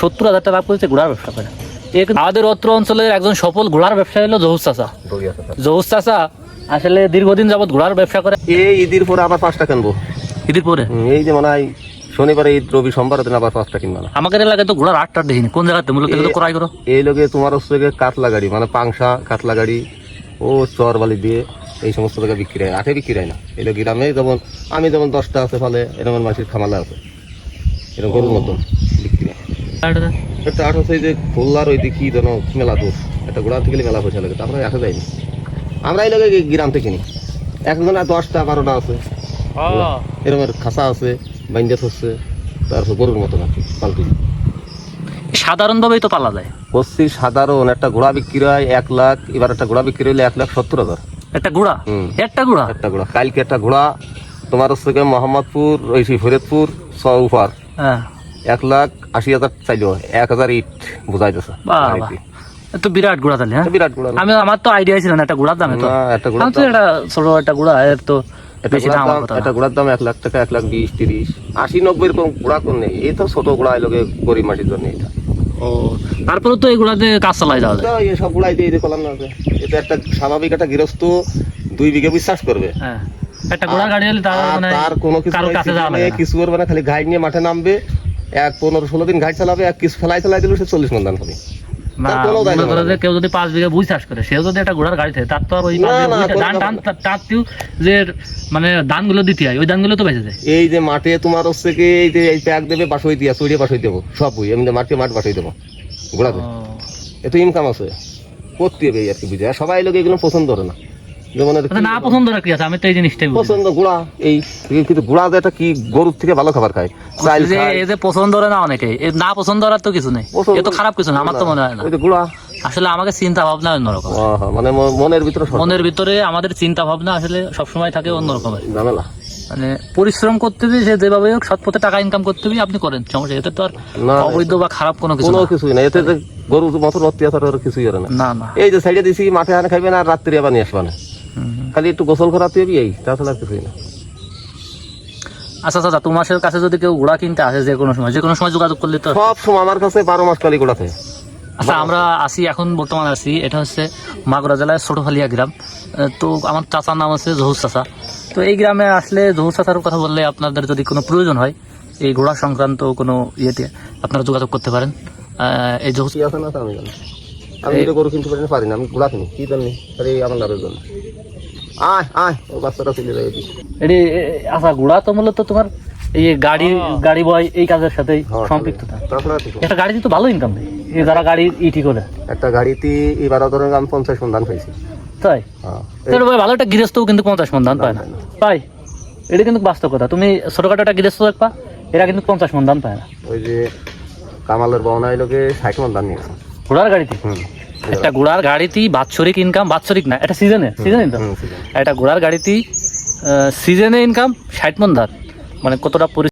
সত্তর হাজার টাকা লাভ করেছে ঘোড়ার ব্যবসা করে। আমাদের অত্র অঞ্চলের একজন সফল ঘোড়ার ব্যবসা হলো আছে স্যার। জহুর চাচা। আসলে দীর্ঘদিন যাবত ঘোড়ার ব্যবসা করে। এই ঈদের পরে আবার পাঁচটা কিনবো। ঈদের পরে? এই যে মনে হয় শনিবারে ঈদ রবি সোমবার দিন আবার পাঁচটা কিনবো না। আমাদের এলাকায় তো ঘোড়ার আটটা দেখিনি। কোন জায়গাতে? মূলত ক্রয় করো। এই লোকে তোমার হচ্ছে কাতলা গাড়ি মানে পাংশা কাতলা গাড়ি ও চর বালি দিয়ে এই সমস্ত জায়গায় বিক্রি হয়। আঠে বিক্রি হয় না। এলো গ্রামে যেমন আমি যেমন দশটা আছে ফলে এরকম মাসির খামালা আছে। এরকম গরুর মতন একটা ওই যেন মেলা দূর একটা গোড়া থেকে মেলা পয়সা লাগে তারপরে আসা যায়নি। আমরা এই লোকে গ্রাম থেকে দশটা বারোটা আছে। এরকম খাসা আছে হচ্ছে তারপর গরুর সাধারণভাবেই তো পালা যায়। বলছি সাধারণ একটা ঘোড়া বিক্রি হয় এক লাখ এবার একটা ঘোড়া বিক্রি হলে এক লাখ সত্তর হাজার। একটা ঘোড়া? একটা ঘোড়া? একটা ঘোড়া। কালকে একটা ঘোড়া তোমার হচ্ছে মোহাম্মদপুর ওই সেই ফরিদপুর ছ উপার হ্যাঁ। এক লাখ আশি হাজার চাইলো এক হাজার ইট বোঝাই বাহ তো বিরাট ঘোড়া তাহলে হ্যাঁ? বিরাট ঘোড়া না। আমি আমার তো আইডিয়া ছিল না একটা দামে তো একটা আমি তো একটা ছোট একটা ঘোড়া এর তো একটা ঘোড়ার দাম এক লাখ টাকা এক লাখ বিশ তিরিশ আশি নব্বই এরকম ঘোড়া কোন নেই। এই তো ছোট ঘোড়া এলোকে গরিব মাটির জন্য এটা। ও তারপরে তো এই ঘোড়াতে কাজ চালাই যাওয়া যায় তো এসব ঘোড়াই দিয়ে করলাম না। এটা একটা স্বাভাবিক একটা গৃহস্থ দুই বিঘে বিশ্বাস করবে। হ্যাঁ একটা ঘোড়ার গাড়ি হলে তার মানে কোনো কিছু কাছে করবে না খালি গাইড নিয়ে মাঠে নামবে। এক পনেরো ষোলো দিন গাইড চালাবে এক কিছু ফেলাই ফেলাই দিল সে চল্লিশ মন দান হবে। না, তার কোনো দায় করো নেই। যে কেউ যদি পাঁচ বিঘা বুঝ চাষ করে সেও যদি একটা ঘোড়ার গাড়ি থাকে তার তো আর ওই ধান টান টানতেও যে মানে ধানগুলো দিতে হয় ওই ধানগুলো তো বেঁচে যায়। এই যে মাঠে তোমার হচ্ছে কি এই যে এই প্যাক দেবে বাসই দিয়া বাসই দেবো সব বই এমনি মাঠে মাঠ বাসই দেবো ঘোড়াতে এত ইনকাম আছে। করতে হবে আর কি বুঝে। সবাই লোক এগুলো পছন্দ করে না। যেমন আচ্ছা, না পছন্দ কি আছে? আমি তো এই জিনিসটাই পছন্দ গুড়া এই কিন্তু গুড়া যেটা কি গরুর থেকে ভালো খাবার খায়। চাইল এই যে পছন্দ করে না অনেকে না পছন্দ করার তো কিছু নেই। এ তো খারাপ কিছু না আমার তো মনে হয় না। গুড়া। আসলে আমাকে চিন্তা ভাবনা অন্যরকম। হ্যাঁ, মানে মনের ভিতরে মনের ভিতরে আমাদের চিন্তা ভাবনা আসলে সবসময় থাকে অন্যরকমের। ঝামেলা। মানে পরিশ্রম করতে হবে সে যেভাবে হোক সৎ পথে টাকা ইনকাম করতে হবে আপনি করেন সমস্যা এতে তো আর অবৈধ বা খারাপ কোনো কিছু কোনো। কিছুই না এতে গরুর মতন অত্যাচার আর কিছুই করে না। না এই যে সাইডে দিছি মাঠে আনে খাইবে না আর রাত্রি আবার নিয়ে আসবে না। খালি একটু গোসল করাতে হবে এই তাছাড়া কিছুই না। আচ্ছা আচ্ছা তোমার কাছে যদি কেউ ঘোড়া কিনতে আসে যে কোনো সময় যে কোনো সময় যোগাযোগ করলে তো সব সময় আমার কাছে বারো মাস কালি গোড়াতে আচ্ছা আমরা আসি এখন বর্তমানে আছি এটা হচ্ছে মাগুরা জেলায় ছোটফালিয়া গ্রাম। তো আমার চাচার নাম আছে জহুর চাচা। তো এই গ্রামে আসলে জহুর চাচার কথা বললে আপনাদের যদি কোনো প্রয়োজন হয় এই ঘোড়া সংক্রান্ত কোনো ইয়েতে আপনারা যোগাযোগ করতে পারেন। এই জহুর আমি জানি আমি গরু কিনতে পারি না পারি না আমি গোড়া কিনি কি জানি? আমার লাভের জন্য। আয় আয় ও বাচ্চাটা চলে যায় এটি আচ্ছা ঘোড়া তো মূলত তোমার এই গাড়ি গাড়ি বয় এই কাজের সাথেই হ্যাঁ। একটা গাড়িতে তো ভালো ইনকাম দেয়। এই যারা গাড়ি ইটি করে। একটা গাড়িতে এবার ধরেন আমি পঞ্চাশ মন ধান পাইছি তাই? হ্যাঁ। ভালো একটা গৃহস্থও কিন্তু পঞ্চাশ মন ধান পায় না। পাই এটা কিন্তু বাস্তব কথা। তুমি ছোটখাটো একটা গৃহস্থ দেখবা এরা কিন্তু পঞ্চাশ মন ধান পায় না। ওই যে কামালের বহনা এলোকে ষাট মন ধান নিয়েছে। ঘোড়ার গাড়িতে? হুম। একটা ঘোড়ার গাড়িতেই বাৎসরিক ইনকাম বাৎসরিক না এটা সিজনে সিজনে তো। একটা ঘোড়ার গাড়িতেই সিজনে ইনকাম ষাট মন ধার মানে কতটা পরি